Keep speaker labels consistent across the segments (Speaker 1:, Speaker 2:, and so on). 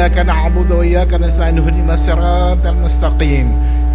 Speaker 1: إياك نعبد وإياك نستعين اهدنا الصراط المستقيم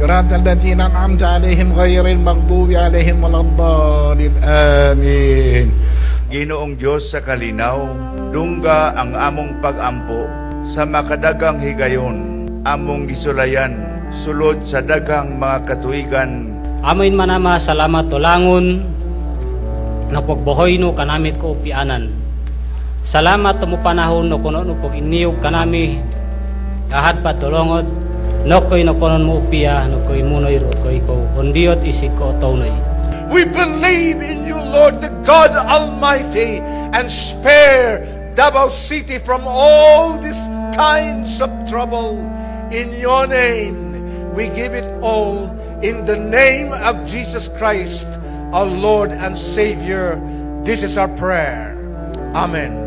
Speaker 1: صراط الذين أنعمت عليهم غير المغضوب عليهم ولا الضالين آمين
Speaker 2: Ginoong Diyos sa kalinaw, dungga ang among pagampo sa makadagang higayon, among gisulayan, sulod sa dagang mga katuigan,
Speaker 3: Amin manama salamat tulangon na pagbuhoy no kanamit ko upianan. Salamat tumo panahon no kuno no pag iniyog kanami ahad pa tulongod no koy no kuno mo upia no koy munoy ro koy ko undiot isig ko tawnoy.
Speaker 4: We believe in you, Lord, the God Almighty, and spare Davao City from all these kinds of trouble. In your name, we give it all in the name of Jesus Christ, our Lord and Savior. This is our prayer. Amen.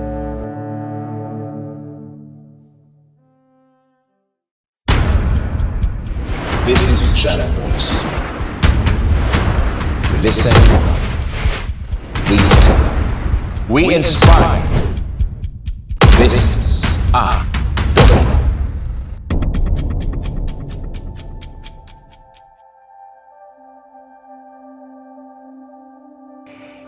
Speaker 5: This is Channel Voice. We listen, we tell, we inspire. This is our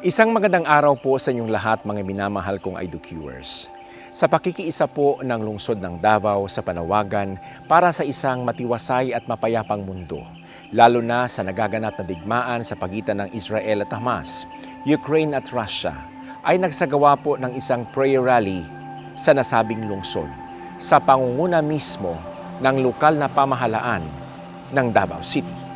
Speaker 6: Isang magandang araw po sa inyong lahat mga minamahal kong IDQers. Sa pakikiisa po ng lungsod ng Davao sa panawagan para sa isang matiwasay at mapayapang mundo, lalo na sa nagaganap na digmaan sa pagitan ng Israel at Hamas, Ukraine at Russia, ay nagsagawa po ng isang prayer rally sa nasabing lungsod sa pangunguna mismo ng lokal na pamahalaan ng Davao City.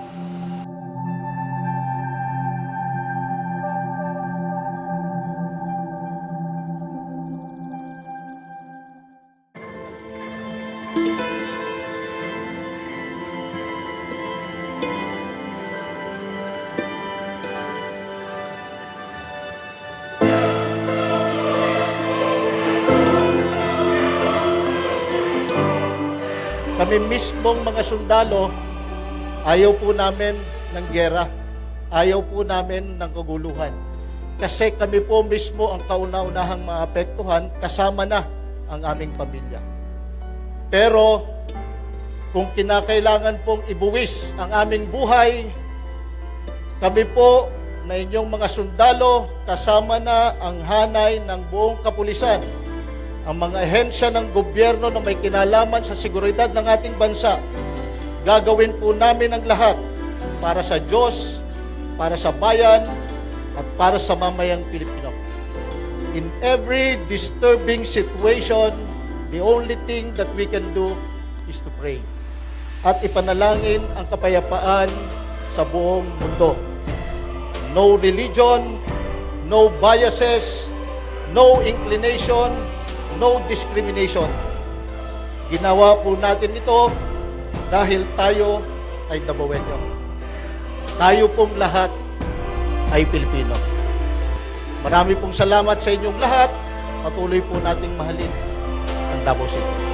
Speaker 7: Mismong mga sundalo, ayaw po namin ng gera. Ayaw po namin ng kaguluhan. Kasi kami po mismo ang kauna-unahang maapektuhan kasama na ang aming pamilya. Pero kung kinakailangan pong ibuwis ang aming buhay, kami po na inyong mga sundalo kasama na ang hanay ng buong kapulisan ang mga ahensya ng gobyerno na may kinalaman sa seguridad ng ating bansa, gagawin po namin ang lahat para sa Diyos, para sa bayan, at para sa mamayang Pilipino. In every disturbing situation, the only thing that we can do is to pray. At ipanalangin ang kapayapaan sa buong mundo. No religion, no biases, no inclination, no discrimination. Ginawa po natin ito dahil tayo ay Dabawenyo. Tayo pong lahat ay Pilipino. Marami pong salamat sa inyong lahat. Patuloy po nating mahalin ang Davao City.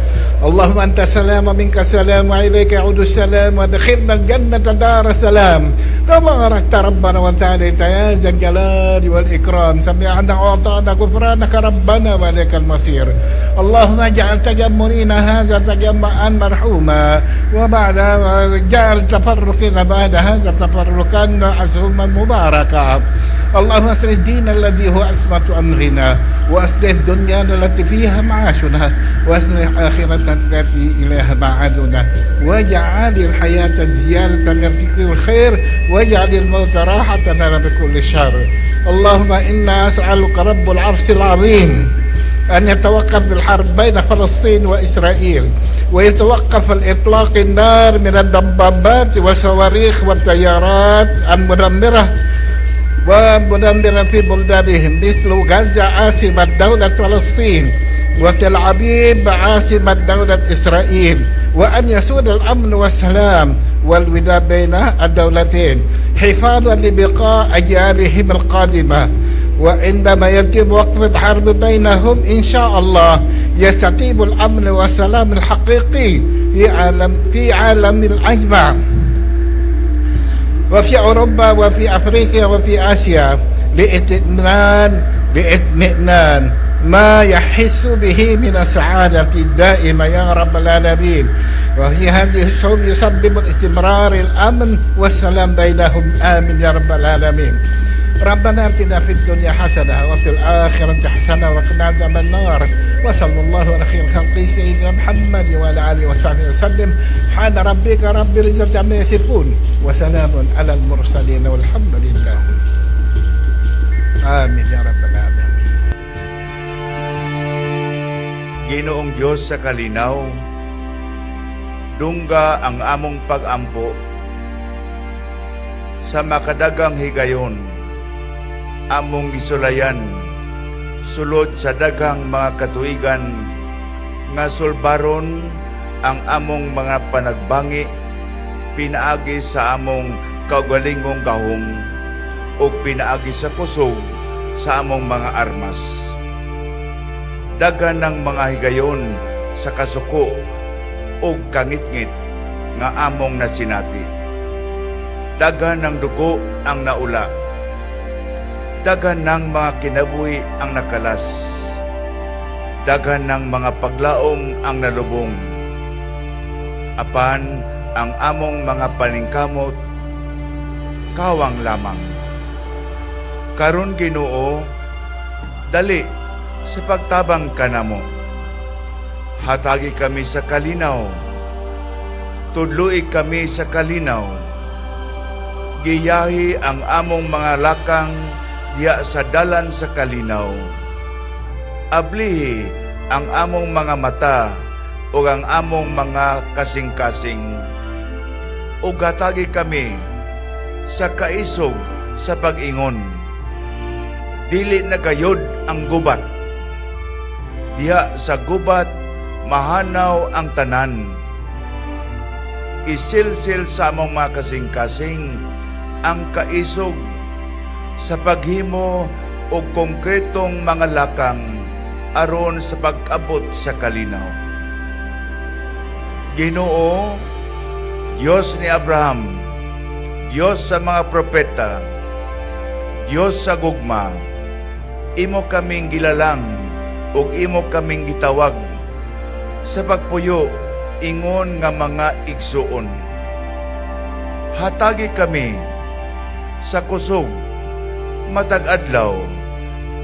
Speaker 1: اللهم أنت السلام ومنك السلام وإليك يعود السلام وادخلنا الجنة دار السلام تباركت ربنا وتعالى يا ذا الجلال والإكرام سمعنا وأعطانا غفرانك ربنا وإليك المصير اللهم اجعل تجمعنا هذا تجمعا مرحوما وبعد جعل تفرقنا بعد هذا تفرقا عزوما مباركا اللهم اصلح الدين الذي هو عصمة أمرنا وأصلح دنيانا التي فيها معاشنا وأصلح آخرتنا التي إليها معادنا. واجعل الحياة زيادة لنا في كل خير واجعل الموت راحة لنا بكل شر. اللهم إنا أسألك رب العرش العظيم أن يتوقف الحرب بين فلسطين وإسرائيل ويتوقف الإطلاق النار من الدبابات والصواريخ والطيارات المدمرة ومدمرة في بلدانهم مثل غزة عاصمة دولة فلسطين وتل أبيب عاصمة دولة إسرائيل. وأن يسود الأمن والسلام والوداع بين الدولتين. حفاظا لبقاء أجيالهم القادمة. وعندما يتم وقف الحرب بينهم إن شاء الله يستتيب الأمن والسلام الحقيقي في عالم في عالم الأجمع. وفي أوروبا وفي أفريقيا وفي آسيا لإطمئنان لإطمئنان ما يحس به من السعادة الدائمة يا رب العالمين وفي هذه الشعوب يسبب الاستمرار الأمن والسلام بينهم آمين يا رب العالمين ربنا اتنا في الدنيا حسنه وفي الاخره حسنه وقنا عذاب النار وصلى الله على خير خلقه سيدنا محمد وعلى اله وصحبه وسلم سبحان ربك رب العزه عما يصفون وسلام على المرسلين والحمد لله امين يا رب العالمين
Speaker 2: Ginoong Diyos sa kalinaw, dungga ang among pag-ampo sa makadagang higayon, among gisulayan, sulod sa dagang mga katuigan, nga sulbaron ang among mga panagbangi, pinaagi sa among kaugalingong gahong, o pinaagi sa kusog sa among mga armas dagan ng mga higayon sa kasuko o kangitngit nga among nasinati. Dagan ng dugo ang naula. Dagan ng mga kinabuhi ang nakalas. Dagan ng mga paglaom ang nalubong. Apan ang among mga paningkamot kawang lamang. Karon Ginoo, dali sa pagtabang kanamo. Hatagi kami sa kalinaw. Tudloi kami sa kalinaw. Giyahi ang among mga lakang diya sa dalan sa kalinaw. Ablihi ang among mga mata o ang among mga kasing-kasing. O gatagi kami sa kaisog sa pag-ingon. Dili na gayod ang gubat diha sa gubat mahanaw ang tanan. Isilsil sa among mga kasing-kasing ang kaisog sa paghimo o konkretong mga lakang aron sa pag-abot sa kalinaw. Ginoo, Diyos ni Abraham, Diyos sa mga propeta, Diyos sa gugma, imo kaming gilalang ug imo kaming gitawag sa pagpuyo ingon nga mga igsuon. Hatagi kami sa kusog matag adlaw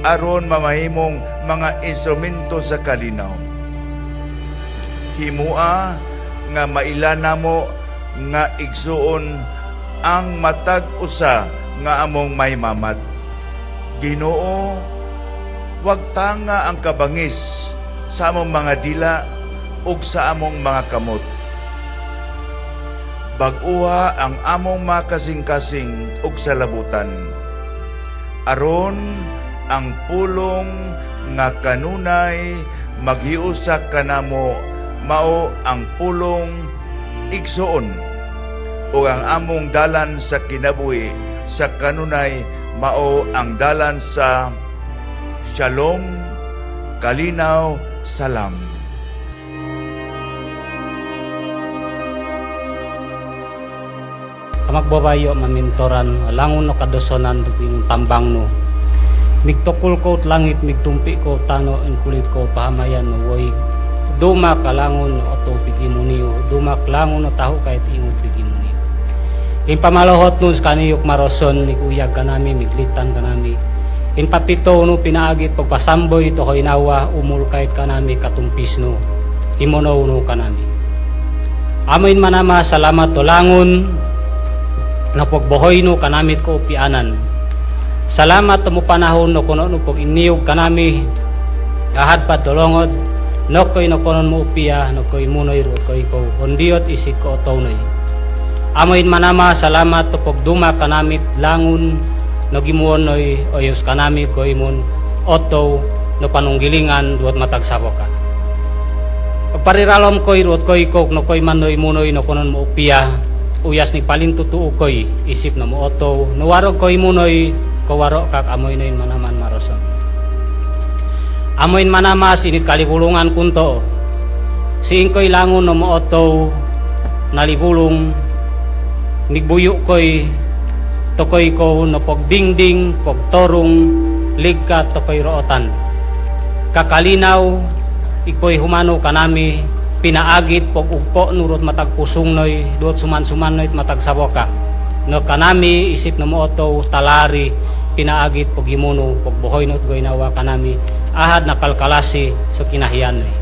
Speaker 2: aron mamahimong mga instrumento sa kalinaw. Himua nga mailana mo nga igsuon ang matag usa nga among mahimamat. Ginoo, Huwag tanga ang kabangis sa among mga dila ug sa among mga kamot. Bag-uha ang among mga kasing-kasing ug salabutan. Aron ang pulong nga kanunay maghiusa kanamo mao ang pulong igsuon ug ang among dalan sa kinabuhi sa kanunay mao ang dalan sa Shalom, Kalinaw, Salam.
Speaker 3: Kamagbabayo mamintoran, langon no kadosonan dupinong tambang no. Migtukul ko langit, migtumpi ko tano, in kulit ko pahamayan no woy. Duma kalangon no oto pigimuniyo, duma kalangon no taho kahit ingot pigimuniyo. In pamalahot nun kaniyok maroson, miguyag ka nami, miglitan ka nami. In papito no pinaagit pagpasamboy to inawa, umul kahit ka nami katumpis no. Imono no ka nami. Amin manama salamat to langon, na pagbuhoy no kanamit ko upianan. Salamat mo panahon no kuno no pag iniyog kanami ahad pa tulongod no koy no kuno mo upia no koy munoy ro koy ko ondiot isik ko otonoy. Amoin manama salamat to pag duma kanamit langun no gimuonoy oyos kanami ko imon oto no panunggilingan duot matagsawa ka. pariralom ko'y ruot ko'y kog no ko'y manoy munoy no kunon mo upia. Uyas ni palin tutuo ko'y isip na mo oto. Ko'y munoy kawaro kak amoy noy manaman marason. Amoy manama sinit kalibulungan kunto. Siin ko'y langon no mo nalibulong nigbuyo ko'y tokoy ko no pog dingding pog torong ligka tokoy rootan kakalinaw iko'y humano kanami pinaagit pog ugpo nurot matag pusong noy duot suman-suman noy matag saboka no kanami isip no mooto talari pinaagit pog himuno pog buhoy not goynawa kanami ahad na kalkalasi so kinahiyan noy.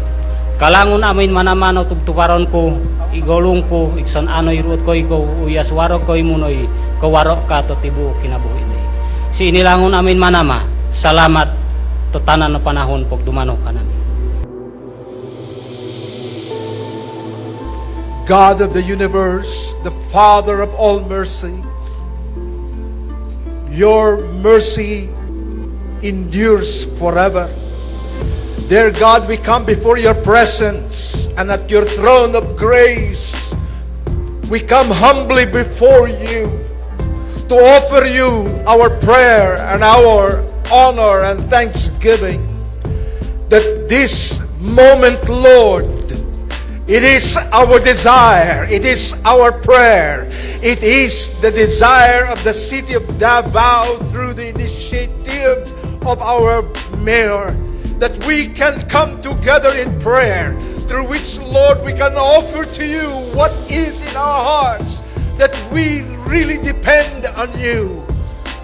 Speaker 3: Kalangon amin manamano tugtukaron ko igolong ko ikson anoy ruot ko uyas waro koy munoy kawaro ka to tibu kinabuhi noy. Si inilangon amin manama salamat to tanan na panahon pag dumano ka
Speaker 4: God of the universe, the Father of all mercy, your mercy endures forever. Dear God, we come before your presence and at your throne of grace, we come humbly before you to offer you our prayer and our honor and thanksgiving that this moment, Lord, it is our desire, it is our prayer, it is the desire of the city of Davao through the initiative of our mayor that we can come together in prayer through which, Lord, we can offer to you what is in our hearts that we really depend on you.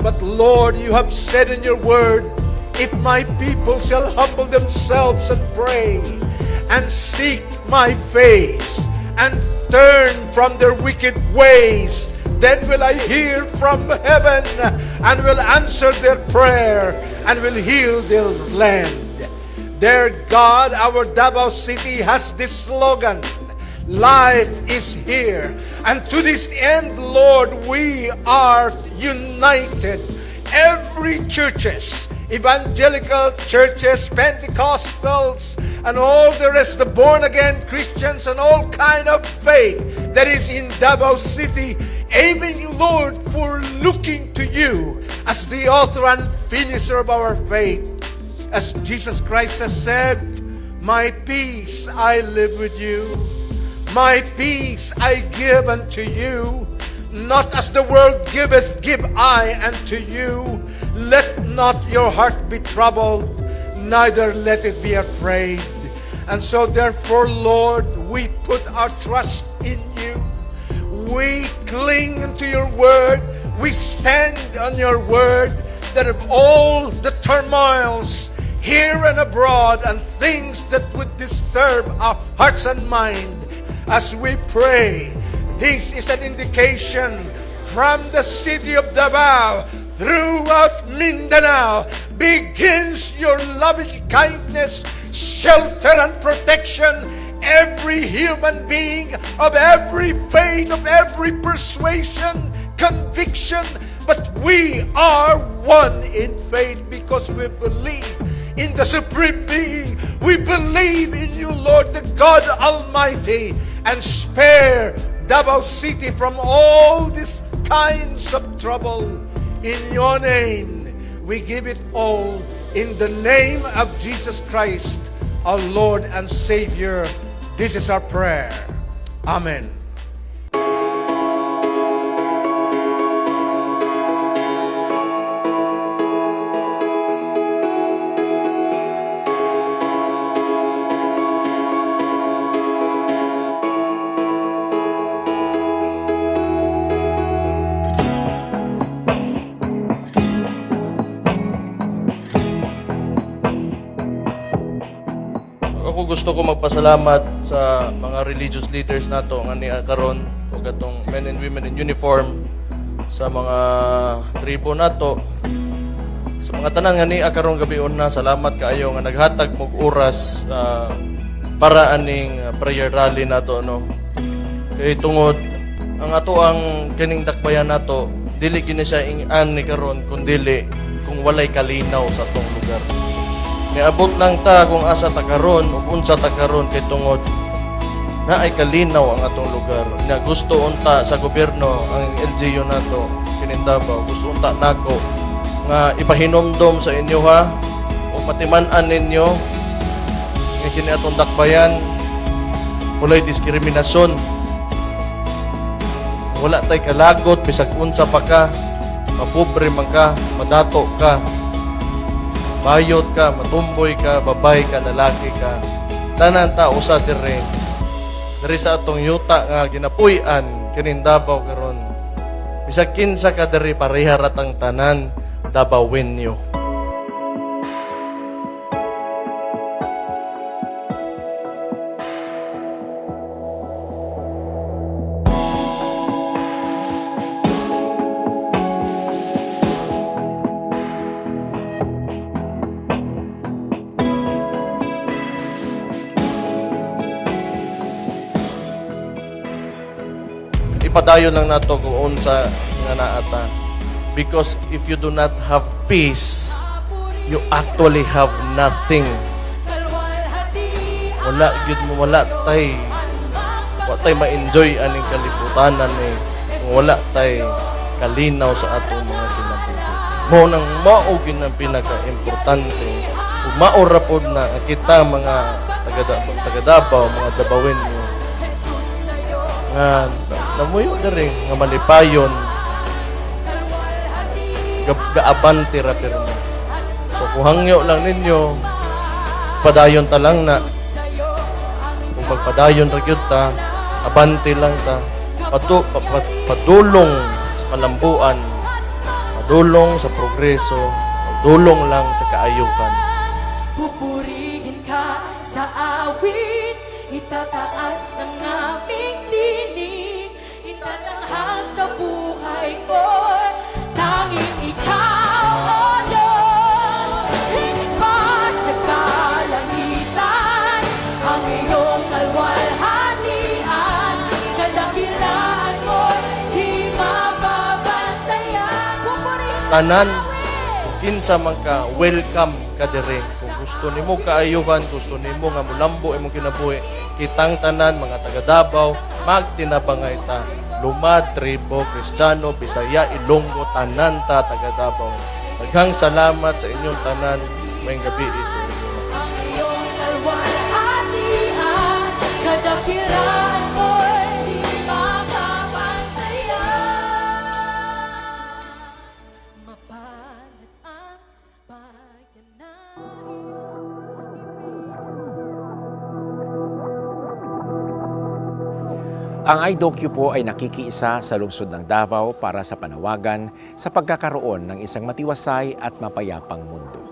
Speaker 4: But Lord, you have said in your word, if my people shall humble themselves and pray and seek my face and turn from their wicked ways, then will I hear from heaven and will answer their prayer and will heal their land. Dear God, our Davao City has this slogan Life is here. And to this end, Lord, we are united. Every churches, evangelical churches, Pentecostals, and all the rest, the born again Christians, and all kind of faith that is in Davao City, aiming, Lord, for looking to you as the author and finisher of our faith. As Jesus Christ has said, My peace I live with you. My peace I give unto you. Not as the world giveth, give I unto you. Let not your heart be troubled, neither let it be afraid. And so, therefore, Lord, we put our trust in you. We cling to your word. We stand on your word that of all the turmoils here and abroad and things that would disturb our hearts and mind as we pray, this is an indication from the city of Davao throughout Mindanao. Begins your loving kindness, shelter, and protection. Every human being of every faith, of every persuasion, conviction, but we are one in faith because we believe in the Supreme Being. We believe in you, Lord, the God Almighty, and spare Davao City from all these kinds of trouble. In your name, we give it all in the name of Jesus Christ, our Lord and Savior. This is our prayer. Amen.
Speaker 8: Ako gusto ko magpasalamat sa mga religious leaders nato nga ni karon ug atong men and women in uniform sa mga tribo nato sa mga tanan nga ni karon gabi na salamat kaayo nga naghatag mog oras ah, para aning prayer rally nato no? Kay tungod ang ato ang kining dakbayan nato dili kini siya ing-an ni karon kun dili kung walay kalinaw sa atong lugar Niabot lang ta kung asa ta karon ug unsa ta karon kay tungod na ay kalinaw ang atong lugar. Na gusto unta sa gobyerno ang LGU nato kinindabaw. Gusto unta nako nga ipahinomdom sa inyo ha o patiman-an ninyo nga kini atong dakbayan walay diskriminasyon wala tay kalagot bisag unsa pa ka mapobre man ka madato ka bayot ka matumboy ka babay ka lalaki ka. Tanan ta usa dire diri sa atong yuta nga ginapuy-an kining Davao karon. Bisag kinsa ka diri pareha ratang tanan Davaoenyo ipadayon lang nato kung unsa nga naata. Because if you do not have peace you actually have nothing. Wala gyud mo wala tay wa tay ma-enjoy aning kaliputanan ni kung wala tay kalinaw sa atong mga kinabuhi. Mo nang mao gyud ang pinaka-importante. Mao ra na kita mga taga taga Davao mga Dabawin nga namuyo na rin nga malipayon. Ga- gaaban tira pirma so kung hangyo lang ninyo padayon ta lang na. Kung magpadayon ra ta abante lang ta. Patu, pa, pa- padulong sa kalambuan padulong sa progreso padulong lang sa kaayukan
Speaker 9: Pupurihin ka sa awit Itataas ang aming
Speaker 8: tanan kinsa man ka welcome ka dire kung gusto nimo kaayuhan gusto nimo nga mulambo imong kinabuhi kitang tanan mga taga Davao magtinabangay ta lumad tribo kristiyano bisaya ilonggo tanan ta taga Davao daghang salamat sa inyong tanan. May gabi sa inyo
Speaker 9: Ang iyong kalwalhatian, kadakilaan mo'y Ang
Speaker 6: IDOQ po ay nakikiisa sa lungsod ng Davao para sa panawagan sa pagkakaroon ng isang matiwasay at mapayapang mundo.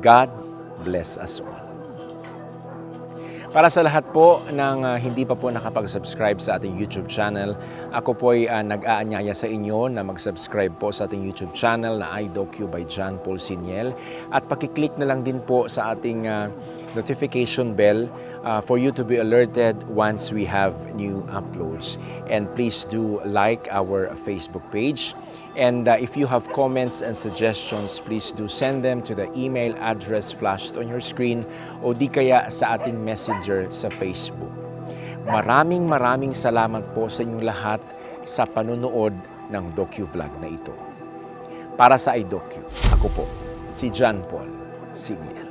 Speaker 6: God bless us all. Para sa lahat po ng ah, hindi pa po nakapag-subscribe sa ating YouTube channel, ako po ay ah, nag-aanyaya sa inyo na mag-subscribe po sa ating YouTube channel na iDocu by John Paul Siniel at pakiclick na lang din po sa ating ah, notification bell uh, for you to be alerted once we have new uploads. And please do like our Facebook page. And uh, if you have comments and suggestions, please do send them to the email address flashed on your screen o di kaya sa ating messenger sa Facebook. Maraming maraming salamat po sa inyong lahat sa panunood ng docu-vlog na ito. Para sa iDocu, ako po, si John Paul Siniel.